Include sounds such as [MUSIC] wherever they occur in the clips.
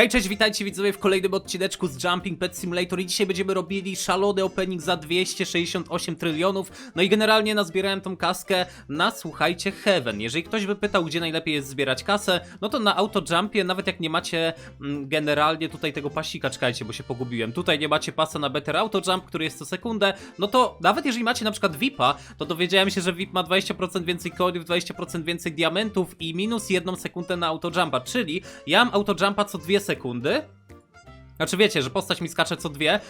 Hej, cześć, witajcie widzowie w kolejnym odcineczku z Jumping Pet Simulator i dzisiaj będziemy robili szalony opening za 268 trylionów. No i generalnie nazbierałem tą kaskę na, słuchajcie, Heaven. Jeżeli ktoś by pytał, gdzie najlepiej jest zbierać kasę, no to na autojumpie, nawet jak nie macie mm, generalnie tutaj tego pasika, czekajcie, bo się pogubiłem. Tutaj nie macie pasa na Better Autojump, który jest co sekundę, no to nawet jeżeli macie na przykład VIPa, to dowiedziałem się, że VIP ma 20% więcej coinów, 20% więcej diamentów i minus 1 sekundę na autojumpa, czyli ja mam autojumpa co 2 sekundy, znaczy wiecie, że postać mi skacze co dwie.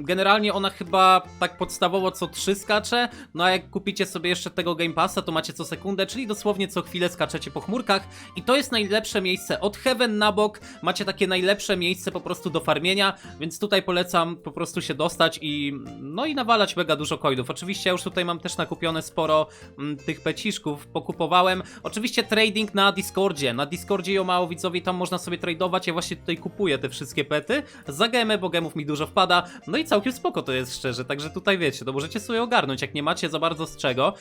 Generalnie ona chyba tak podstawowo co trzy skacze, no a jak kupicie sobie jeszcze tego Game Passa, to macie co sekundę, czyli dosłownie co chwilę skaczecie po chmurkach i to jest najlepsze miejsce. Od Heaven na bok macie takie najlepsze miejsce po prostu do farmienia, więc tutaj polecam po prostu się dostać i no i nawalać mega dużo coinów. Oczywiście ja już tutaj mam też nakupione sporo mm, tych peciszków, pokupowałem. Oczywiście trading na Discordzie. Na Discordzie ją mało widzowie, tam można sobie tradować. Ja właśnie tutaj kupuję te wszystkie pety za gemę, bo gemów mi dużo wpada. No i całkiem spoko to jest szczerze, także tutaj wiecie, to możecie sobie ogarnąć. Jak nie macie za bardzo z czego,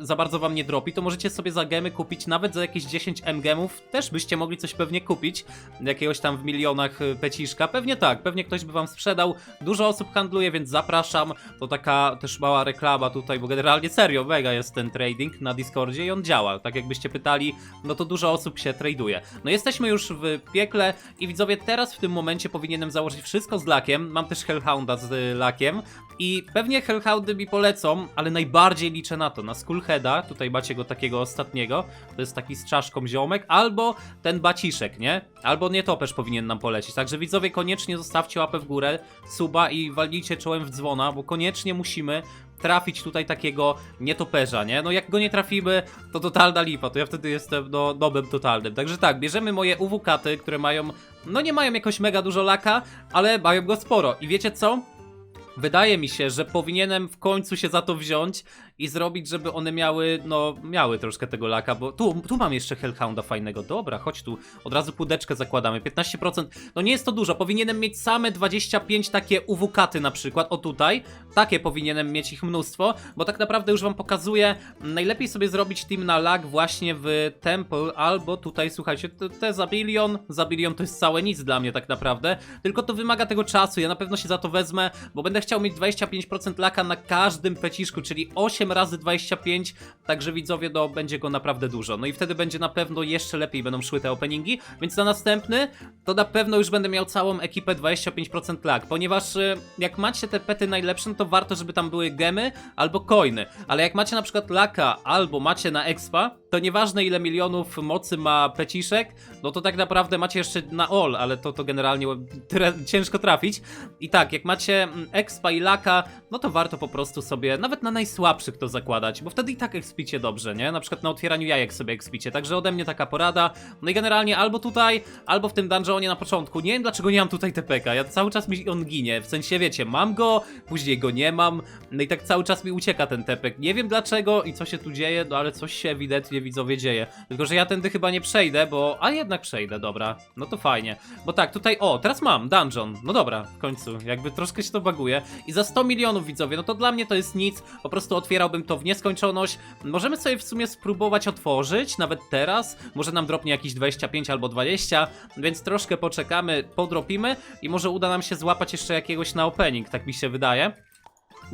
za bardzo wam nie dropi, to możecie sobie za gemy kupić nawet za jakieś 10 M gemów. Też byście mogli coś pewnie kupić. Jakiegoś tam w milionach y, peciszka. Pewnie tak, pewnie ktoś by wam sprzedał. Dużo osób handluje, więc zapraszam. To taka też mała reklama tutaj, bo generalnie serio, mega jest ten trading na Discordzie i on działa. Tak jakbyście pytali, no to dużo osób się traduje. No jesteśmy już w piekle i widzowie, teraz w tym momencie powinienem założyć wszystko z lakiem. Mam też Hellhounda z y, lakiem. I pewnie Hellhoundy mi polecą, ale najbardziej liczę na to, na Skullheada, tutaj macie go takiego ostatniego, to jest taki z czaszką ziomek, albo ten baciszek, nie? Albo nietoperz powinien nam polecieć, także widzowie koniecznie zostawcie łapę w górę, suba i walnijcie czołem w dzwona, bo koniecznie musimy trafić tutaj takiego nietoperza, nie? No jak go nie trafimy, to totalna lipa, to ja wtedy jestem no nobem totalnym. Także tak, bierzemy moje UW-katy, które mają, no nie mają jakoś mega dużo laka, ale mają go sporo. I wiecie co? Wydaje mi się, że powinienem w końcu się za to wziąć i zrobić, żeby one miały, no, miały troszkę tego laka, bo tu, tu mam jeszcze Hellhounda fajnego. Dobra, chodź tu, od razu pudeczkę zakładamy, 15%, no nie jest to dużo, powinienem mieć same 25 takie UW-katy na przykład, o tutaj, takie powinienem mieć ich mnóstwo, bo tak naprawdę już wam pokazuję, najlepiej sobie zrobić team na lag właśnie w Temple, albo tutaj, słuchajcie, te, te Zabilion, Zabilion to jest całe nic dla mnie tak naprawdę, tylko to wymaga tego czasu, ja na pewno się za to wezmę, bo będę chciał mieć 25% laka na każdym peciszku, czyli 8 razy 25, także widzowie, no będzie go naprawdę dużo. No i wtedy będzie na pewno jeszcze lepiej będą szły te openingi, więc na następny to na pewno już będę miał całą ekipę 25% lak, ponieważ y, jak macie te pety najlepsze, no to warto, żeby tam były gemy albo coiny, ale jak macie na przykład laka albo macie na expa, to nieważne ile milionów mocy ma peciszek, no to tak naprawdę macie jeszcze na all, ale to, to generalnie ciężko trafić. I tak, jak macie mm, expa i laka, no to warto po prostu sobie, nawet na najsłabszych to zakładać, bo wtedy i tak expicie dobrze, nie? Na przykład na otwieraniu jajek sobie expicie, także ode mnie taka porada. No i generalnie albo tutaj, albo w tym dungeonie na początku. Nie wiem dlaczego nie mam tutaj TPK, ja cały czas mi on ginie, w sensie wiecie, mam go, później go nie mam, no i tak cały czas mi ucieka ten tepek. Nie wiem dlaczego i co się tu dzieje, no ale coś się ewidentnie widzowie dzieje. Tylko, że ja tędy chyba nie przejdę, bo... A jednak przejdę, dobra. No to fajnie. Bo tak, tutaj... O, teraz mam dungeon. No dobra, w końcu. Jakby troszkę się to baguje. I za 100 milionów widzowie, no to dla mnie to jest nic. Po prostu otwierałbym to w nieskończoność. Możemy sobie w sumie spróbować otworzyć, nawet teraz. Może nam dropnie jakieś 25 albo 20, więc troszkę poczekamy, podropimy i może uda nam się złapać jeszcze jakiegoś na opening, tak mi się wydaje.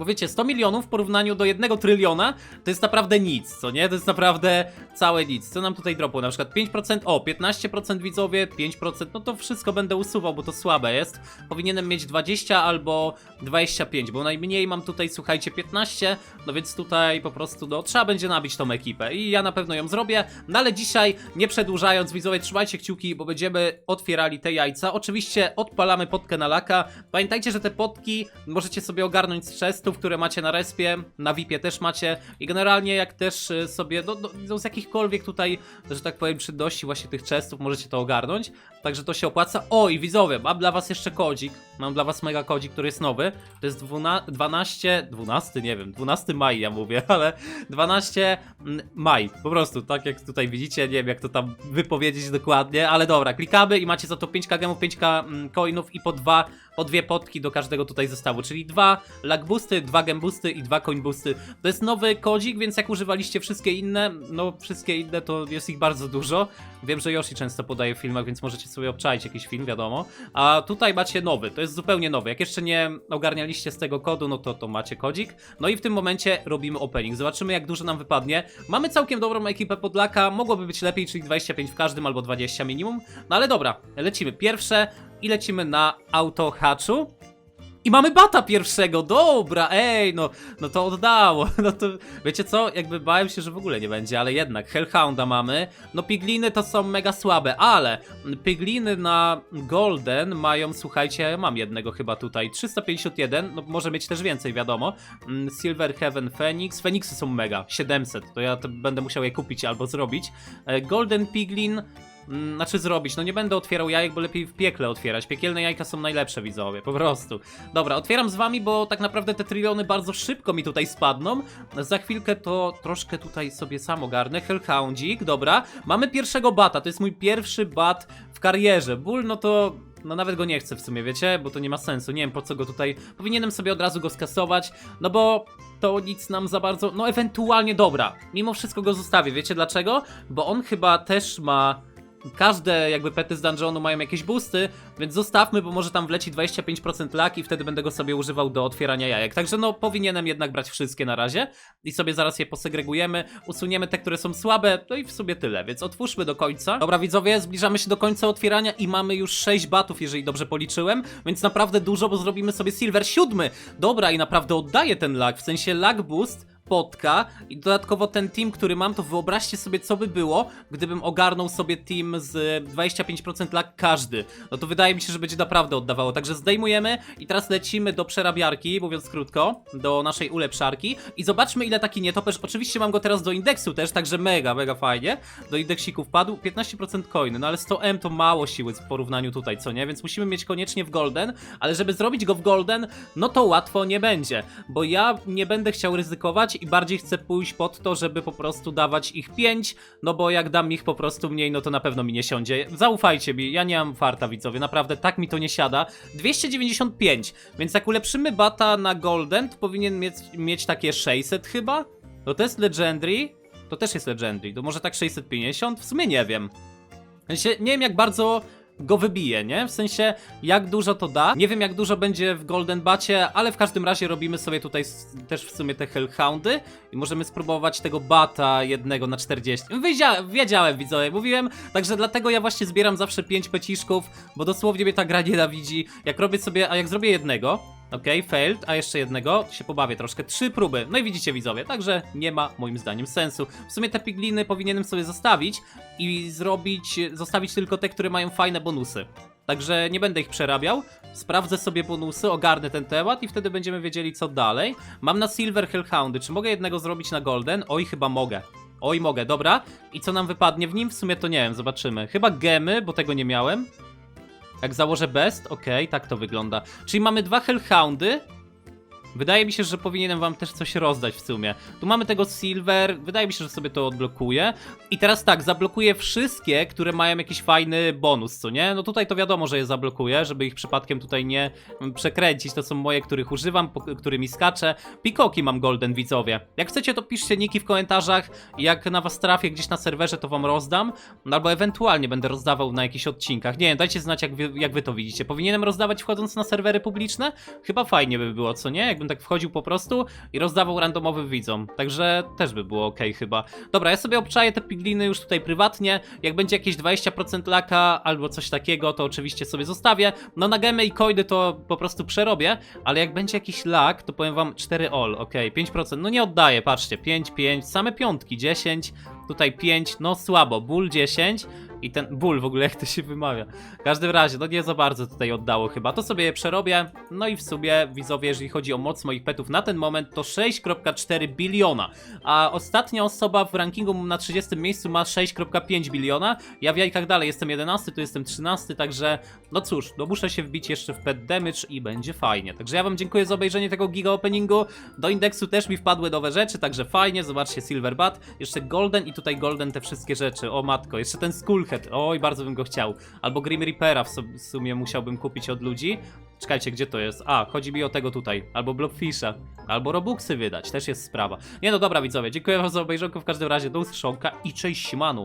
Bo wiecie, 100 milionów w porównaniu do 1 tryliona to jest naprawdę nic, co nie? To jest naprawdę całe nic. Co nam tutaj dropło? Na przykład 5%, o, 15% widzowie, 5%, no to wszystko będę usuwał, bo to słabe jest. Powinienem mieć 20 albo 25, bo najmniej mam tutaj, słuchajcie, 15, no więc tutaj po prostu, no, trzeba będzie nabić tą ekipę i ja na pewno ją zrobię, no ale dzisiaj, nie przedłużając, widzowie, trzymajcie kciuki, bo będziemy otwierali te jajca. Oczywiście odpalamy potkę na laka. Pamiętajcie, że te potki możecie sobie ogarnąć z które macie na respie, na VIP-ie też macie i generalnie jak też y, sobie, no, no, no z jakichkolwiek tutaj, że tak powiem, przydności właśnie tych chestów możecie to ogarnąć, także to się opłaca. O i widzowie, mam dla was jeszcze kodzik, mam dla was mega kodzik, który jest nowy. To jest 12, 12, 12, nie wiem, 12 maj ja mówię, [LAUGHS] ale 12 mm, maj, po prostu, tak jak tutaj widzicie, nie wiem jak to tam wypowiedzieć dokładnie, ale dobra, klikamy i macie za to 5k gemów, 5k mm, coinów i po dwa, po dwie potki do każdego tutaj zestawu, czyli dwa lag boosty, dwa gem boosty i dwa coin boosty. To jest nowy kodzik, więc jak używaliście wszystkie inne, no wszystkie inne to jest ich bardzo dużo. Wiem, że Yoshi często podaje w filmach, więc możecie sobie obczaić jakiś film, wiadomo. A tutaj macie nowy, to jest zupełnie nowy. Jak jeszcze nie ogarnialiście z tego kodu, no to to macie kodzik. No i w tym momencie robimy opening. Zobaczymy jak dużo nam wypadnie. Mamy całkiem dobrą ekipę podlaka, mogłoby być lepiej, czyli 25 w każdym albo 20 minimum. No ale dobra, lecimy pierwsze i lecimy na auto hatchu. I mamy bata pierwszego, dobra, ej, no, no to oddało, [LAUGHS] no to, wiecie co, jakby bałem się, że w ogóle nie będzie, ale jednak, Hellhounda mamy, no pigliny to są mega słabe, ale pigliny na Golden mają, słuchajcie, mam jednego chyba tutaj, 351, no może mieć też więcej, wiadomo, Mm, Silver Heaven Phoenix, Phoenixy są mega, 700, to ja to będę musiał je kupić albo zrobić, E, Golden Piglin, Znaczy zrobić, no nie będę otwierał jajek, bo lepiej w piekle otwierać. Piekielne jajka są najlepsze, widzowie, po prostu. Dobra, otwieram z wami, bo tak naprawdę te tryliony bardzo szybko mi tutaj spadną. Za chwilkę to troszkę tutaj sobie sam ogarnę. Hellhoundzik, dobra. Mamy pierwszego bata, to jest mój pierwszy bat w karierze. Ból, no to no nawet go nie chcę w sumie, wiecie? Bo to nie ma sensu. Nie wiem po co go tutaj. Powinienem sobie od razu go skasować, no bo to nic nam za bardzo. No ewentualnie dobra. Mimo wszystko go zostawię. Wiecie dlaczego? Bo on chyba też ma. Każde jakby pety z dungeonu mają jakieś boosty, więc zostawmy, bo może tam wleci 25% laki i wtedy będę go sobie używał do otwierania jajek. Także no powinienem jednak brać wszystkie na razie i sobie zaraz je posegregujemy, usuniemy te, które są słabe, no i w sobie tyle, więc otwórzmy do końca. Dobra widzowie, zbliżamy się do końca otwierania i mamy już 6 batów, jeżeli dobrze policzyłem, więc naprawdę dużo, bo zrobimy sobie silver 7. Dobra i naprawdę oddaję ten lag, w sensie lag boost spotka i dodatkowo ten team, który mam, to wyobraźcie sobie, co by było, gdybym ogarnął sobie team z 25% lag każdy. No to wydaje mi się, że będzie naprawdę oddawało. Także zdejmujemy i teraz lecimy do przerabiarki, mówiąc krótko, do naszej ulepszarki i zobaczmy, ile taki nietoperz. Oczywiście mam go teraz do indeksu też, także mega, mega fajnie. Do indeksików padł 15% coiny, no ale 100M to mało siły w porównaniu tutaj, co nie? Więc musimy mieć koniecznie w golden, ale żeby zrobić go w golden, no to łatwo nie będzie, bo ja nie będę chciał ryzykować i bardziej chcę pójść pod to, żeby po prostu dawać ich 5, no bo jak dam ich po prostu mniej, no to na pewno mi nie siądzie. Zaufajcie mi, ja nie mam farta widzowie, naprawdę tak mi to nie siada. 295, więc jak ulepszymy bata na golden, to powinien mieć, mieć takie 600 chyba? No to jest legendary, to też jest legendary, to może tak 650? W sumie nie wiem. Nie wiem jak bardzo go wybije, nie? W sensie, jak dużo to da. Nie wiem, jak dużo będzie w Golden Bacie, ale w każdym razie robimy sobie tutaj też w sumie te Hellhoundy i możemy spróbować tego bata jednego na 40. Wiedziałem, wiedziałem widzowie, mówiłem, także dlatego ja właśnie zbieram zawsze 5 peciszków, bo dosłownie mnie ta gra nienawidzi. Jak robię sobie, a jak zrobię jednego, Okej, failed, a jeszcze jednego, się pobawię troszkę, trzy próby, no i widzicie widzowie, także nie ma moim zdaniem sensu. W sumie te pigliny powinienem sobie zostawić i zrobić, zostawić tylko te, które mają fajne bonusy. Także nie będę ich przerabiał, sprawdzę sobie bonusy, ogarnę ten temat i wtedy będziemy wiedzieli co dalej. Mam na Silver Hellhoundy, czy mogę jednego zrobić na Golden? Oj, chyba mogę. Oj, mogę, dobra. I co nam wypadnie w nim? W sumie to nie wiem, zobaczymy. Chyba gemy, bo tego nie miałem. Jak założę best, okej, tak to wygląda. Czyli mamy dwa Hellhoundy. Wydaje mi się, że powinienem wam też coś rozdać w sumie. Tu mamy tego Silver, wydaje mi się, że sobie to odblokuję. I teraz tak, zablokuję wszystkie, które mają jakiś fajny bonus, co nie? No tutaj to wiadomo, że je zablokuję, żeby ich przypadkiem tutaj nie mm, przekręcić. To są moje, których używam, po, którymi skaczę. Pikoki mam golden, widzowie. Jak chcecie, to piszcie niki w komentarzach. Jak na was trafię gdzieś na serwerze, to wam rozdam. No albo ewentualnie będę rozdawał na jakichś odcinkach. Nie wiem, dajcie znać, jak wy, jak wy to widzicie. Powinienem rozdawać wchodząc na serwery publiczne? Chyba fajnie by było, co nie? Jakbym tak wchodził po prostu i rozdawał randomowym widzom. Także też by było ok chyba. Dobra, ja sobie obczaję te pigliny już tutaj prywatnie. Jak będzie jakieś 20% laka albo coś takiego, to oczywiście sobie zostawię. No na gemy i coiny to po prostu przerobię, ale jak będzie jakiś lak, to powiem wam 4 all, ok, 5%. No nie oddaję, patrzcie, 5, 5, same piątki, 10, tutaj 5, no słabo, ból 10, I ten ból w ogóle, jak to się wymawia. W każdym razie, no nie za bardzo tutaj oddało chyba. To sobie je przerobię. No i w sumie, widzowie, jeżeli chodzi o moc moich petów na ten moment, to 6,4 biliona. A ostatnia osoba w rankingu na 30 miejscu ma 6,5 biliona. Ja w jajkach dalej jestem 11, tu jestem 13, także no cóż, no muszę się wbić jeszcze w pet damage i będzie fajnie. Także ja wam dziękuję za obejrzenie tego giga openingu. Do indeksu też mi wpadły nowe rzeczy, także fajnie. Zobaczcie Silver Bat, jeszcze Golden i tutaj Golden te wszystkie rzeczy. O matko, jeszcze ten Oj, bardzo bym go chciał. Albo Grim Reapera w sumie musiałbym kupić od ludzi. Czekajcie, gdzie to jest? A, chodzi mi o tego tutaj. Albo Blobfisha. Albo Robuxy wydać, też jest sprawa. Nie no dobra widzowie, dziękuję wam za obejrzenie w każdym razie. Do usłyszonka i cześć siemanu.